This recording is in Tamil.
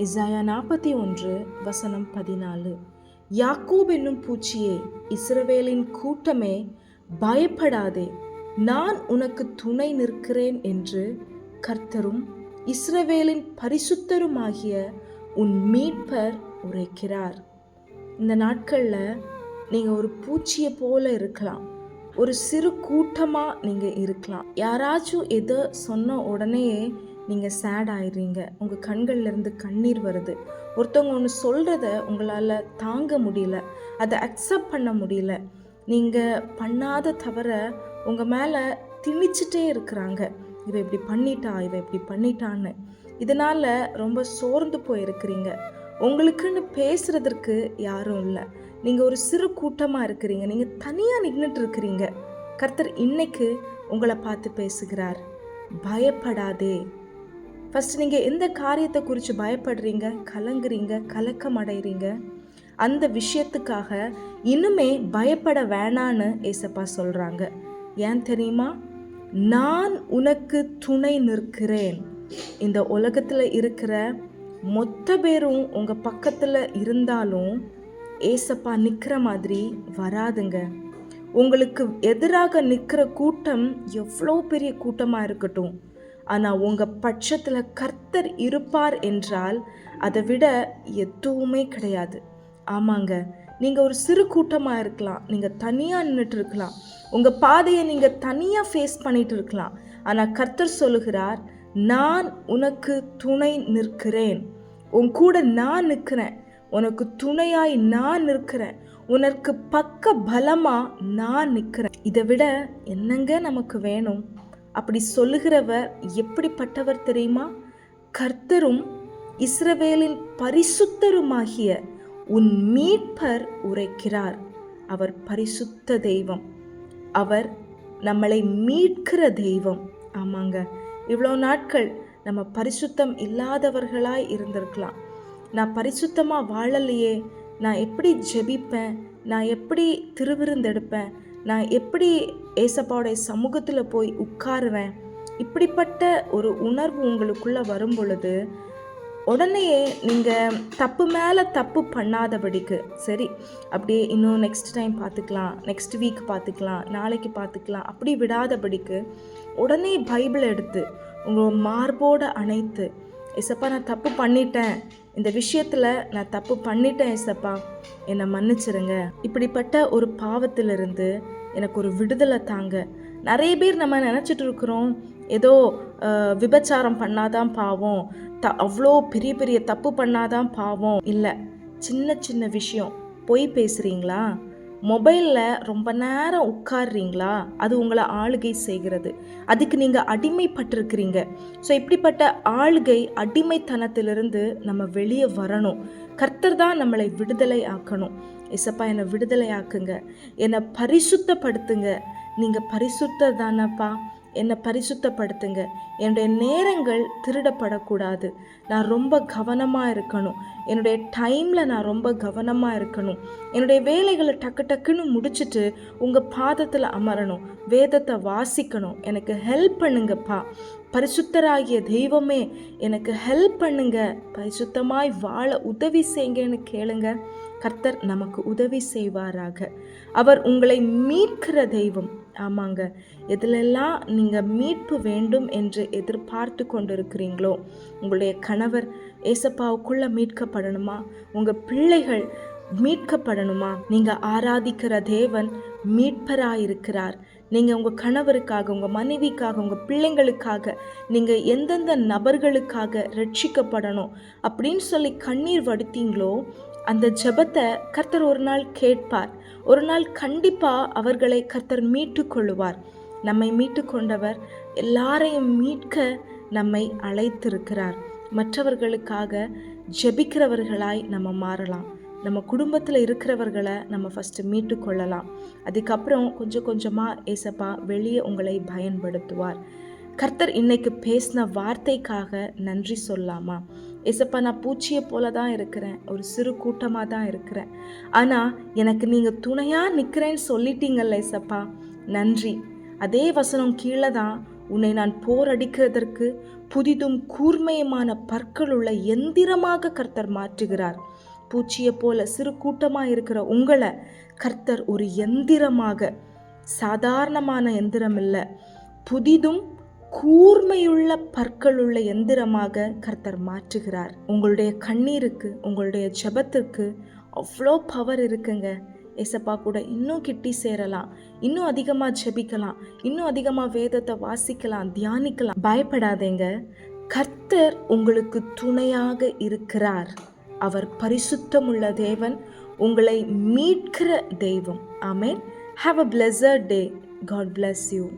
இசாயா நாற்பத்தி ஒன்று வசனம் பதினாலு. யாக்கூப் என்னும் பூச்சியே இஸ்ரவேலின் கூட்டமே பயப்படாதே. நான் உனக்கு துணை நிற்கிறேன் என்று கர்த்தரும் இஸ்ரவேலின் பரிசுத்தருமாகிய உன் மீட்பர் உரைக்கிறார். இந்த நாட்களில் நீங்கள் ஒரு பூச்சியை போல இருக்கலாம். ஒரு சிறு கூட்டமாக நீங்கள் இருக்கலாம். யாராச்சும் எதோ சொன்ன உடனேயே நீங்கள் சேட் ஆயிடுறீங்க. உங்கள் கண்கள்லேருந்து கண்ணீர் வருது. ஒருத்தவங்க ஒன்று சொல்கிறத உங்களால் தாங்க முடியல. அதை அக்செப்ட் பண்ண முடியல. நீங்கள் பண்ணாத தவிர உங்கள் மேலே திணிச்சிட்டே இருக்கிறாங்க. இவை இப்படி பண்ணிட்டா இவை இப்படி பண்ணிட்டான்னு. இதனால் ரொம்ப சோர்ந்து போயிருக்கிறீங்க. உங்களுக்குன்னு பேசுகிறதற்கு யாரும் இல்லை. நீங்கள் ஒரு சிறு கூட்டமாக இருக்கிறீங்க. நீங்கள் தனியாக நின்றுட்டு இருக்கிறீங்க கர்த்தர் இன்னைக்கு உங்களை பார்த்து பேசுகிறார். பயப்படாதே. ஃபஸ்ட்டு நீங்கள் எந்த காரியத்தை குறித்து பயப்படுறீங்க கலங்குறீங்க கலக்கம் அடைகிறீங்க அந்த விஷயத்துக்காக இன்னுமே பயப்பட வேணான்னு ஏசப்பா சொல்கிறாங்க ஏன் தெரியுமா? நான் உனக்கு துணை நிற்கிறேன். இந்த உலகத்தில் இருக்கிற மொத்த பேரும் உங்கள் பக்கத்தில் இருந்தாலும் ஏசப்பா நிற்கிற மாதிரி வராதுங்க. உங்களுக்கு எதிராக நிற்கிற கூட்டம் எவ்வளோ பெரிய கூட்டமாக இருக்கட்டும். ஆனால் உங்கள் பட்சத்தில் கர்த்தர் இருப்பார் என்றால் அதை விட எதுவுமே கிடையாது. ஆமாங்க. நீங்கள் ஒரு சிறு கூட்டமாக இருக்கலாம். நீங்கள் தனியாக நின்றுட்டு இருக்கலாம். உங்கள் பாதையை நீங்கள் தனியாக ஃபேஸ் பண்ணிட்டு இருக்கலாம். ஆனால் கர்த்தர் சொல்லுகிறார் நான் உனக்கு துணை நிற்கிறேன். உன் கூட நான் நிற்கிறேன். உனக்கு துணையாய் நான் நிற்கிறேன். உனக்கு பக்க பலமாக நான் நிற்கிறேன். இதை விட என்னங்க நமக்கு வேணும்? அப்படி சொல்லுகிறவர் எப்படிப்பட்டவர் தெரியுமா? கர்த்தரும் இஸ்ரவேலின் பரிசுத்தருமாகிய உன் மீட்பர் உரைக்கிறார். அவர் பரிசுத்த தெய்வம். அவர் நம்மளை மீட்கிற தெய்வம். ஆமாங்க. இவ்வளோ நாட்கள் நம்ம பரிசுத்தம் இல்லாதவர்களாய் இருந்திருக்கலாம். நான் பரிசுத்தமாக வாழலையே. நான் எப்படி ஜெபிப்பேன்? நான் எப்படி திருவிருந்தெடுப்பேன் நான் எப்படி ஏசப்பாவுடைய சமூகத்தில் போய் உட்காருவேன்? இப்படிப்பட்ட ஒரு உணர்வு உங்களுக்குள்ளே வரும் பொழுது உடனேயே நீங்கள் தப்பு மேலே தப்பு பண்ணாதபடிக்கு சரி அப்படியே இன்னும் நெக்ஸ்ட் டைம் பார்த்துக்கலாம் நெக்ஸ்ட் வீக் பார்த்துக்கலாம் நாளைக்கு பார்த்துக்கலாம் அப்படி விடாதபடிக்கு உடனே பைபிள் எடுத்து உங்கள் மார்போடு அணைத்து ஏசப்பா நான் தப்பு பண்ணிட்டேன் இந்த விஷயத்தில் நான் தப்பு பண்ணிட்டேன் ஏசப்பா என்னை மன்னிச்சிருங்க. இப்படிப்பட்ட ஒரு பாவத்திலிருந்து எனக்கு ஒரு விடுதலை தாங்க. நிறைய பேர் நம்ம நினச்சிட்டு இருக்கிறோம் ஏதோ விபச்சாரம் பண்ணாதான் பாவம். த அவ்வளோ பெரிய பெரிய தப்பு பண்ணாதான் பாவம். இல்லை சின்ன சின்ன விஷயம். பொய் பேசுகிறீங்களா மொபைலில் ரொம்ப நேரம் உட்காடுறீங்களா அது உங்களை ஆளுகை செய்கிறது. அதுக்கு நீங்கள் அடிமைப்பட்டிருக்கிறீங்க. ஸோ இப்படிப்பட்ட ஆளுகை அடிமைத்தனத்திலிருந்து நம்ம வெளியே வரணும். கர்த்தர் தான் நம்மளை விடுதலை ஆக்கணும். இசப்பா என்னை விடுதலை ஆக்குங்க. என்னை பரிசுத்தப்படுத்துங்க. நீங்கள் பரிசுத்த தானப்பா. என்னை பரிசுத்தப்படுத்துங்க. என்னுடைய நேரங்கள் திருடப்படக்கூடாது. நான் ரொம்ப கவனமாக இருக்கணும். என்னுடைய டைமில் நான் ரொம்ப கவனமாக இருக்கணும். என்னுடைய வேலைகளை டக்கு டக்குன்னு முடிச்சுட்டு உங்கள் பாதத்தில் அமரணும். வேதத்தை வாசிக்கணும். எனக்கு ஹெல்ப் பண்ணுங்கப்பா. பரிசுத்தராகிய தெய்வமே எனக்கு ஹெல்ப் பண்ணுங்க. பரிசுத்தமாய் வாழ உதவி செய்யுங்கன்னு கேளுங்க. கர்த்தர் நமக்கு உதவி செய்வாராக. அவர் உங்களை மீட்கிற தெய்வம். ஆமாங்க. எதிலெல்லாம் நீங்கள் மீட்பு வேண்டும் என்று எதிர்பார்த்து கொண்டிருக்கிறீங்களோ உங்களுடைய கணவர் ஏசப்பாவுக்குள்ளே மீட்கப்படணுமா? உங்கள் பிள்ளைகள் மீட்கப்படணுமா? நீங்கள் ஆராதிக்கிற தேவன் மீட்பராயிருக்கிறார். நீங்கள் உங்கள் கணவருக்காக உங்கள் மனைவிக்காக உங்கள் பிள்ளைங்களுக்காக நீங்கள் எந்தெந்த நபர்களுக்காக ரட்சிக்கப்படணும் அப்படின்னு சொல்லி கண்ணீர் வடித்தீங்களோ அந்த ஜெபத்தை கர்த்தர் ஒரு நாள் கேட்பார். ஒரு நாள் கண்டிப்பாக அவர்களை கர்த்தர் மீட்டு கொள்ளுவார். நம்மை மீட்டு கொண்டவர் எல்லாரையும் மீட்க நம்மை அழைத்திருக்கிறார். மற்றவர்களுக்காக ஜெபிக்கிறவர்களாய் நம்ம மாறலாம். நம்ம குடும்பத்தில் இருக்கிறவர்களை நம்ம ஃபஸ்ட்டு மீட்டு கொள்ளலாம். அதுக்கப்புறம் கொஞ்சம் கொஞ்சமாக ஏசப்பா வெளியே உங்களை பயன்படுத்துவார். கர்த்தர் இன்னைக்கு பேசின வார்த்தைக்காக நன்றி சொல்லாமா? ஏசப்பா நான் பூச்சியை போல தான் இருக்கிறேன். ஒரு சிறு கூட்டமாக தான் இருக்கிறேன். ஆனால் எனக்கு நீங்கள் துணையாக நிற்கிறேன்னு சொல்லிட்டீங்கல்ல ஏசப்பா? நன்றி. அதே வசனம் கீழே தான் உன்னை நான் போரடிக்கிறதற்கு புதிதும் கூர்மையுமான பற்களுள்ள எந்திரமாக கர்த்தர் மாற்றுகிறார். பூச்சியை போல சிறு கூட்டமாக இருக்கிற உங்களை கர்த்தர் ஒரு எந்திரமாக சாதாரணமான எந்திரம் இல்லை புதிதும் கூர்மையுள்ள பற்களுள்ள எந்திரமாக கர்த்தர் மாற்றுகிறார். உங்களுடைய கண்ணீருக்கு உங்களுடைய ஜெபத்திற்கு அவ்வளோ பவர் இருக்குங்க. ஏசப்பா கூட இன்னும் கிட்டி சேரலாம் இன்னும் அதிகமாக ஜெபிக்கலாம் இன்னும் அதிகமாக வேதத்தை வாசிக்கலாம் தியானிக்கலாம். பயப்படாதேங்க. கர்த்தர் உங்களுக்கு துணையாக இருக்கிறார். அவர் பரிசுத்தமுள்ள தேவன் உங்களை மீட்கிற தெய்வம். ஆமேன். Have a pleasant day God bless you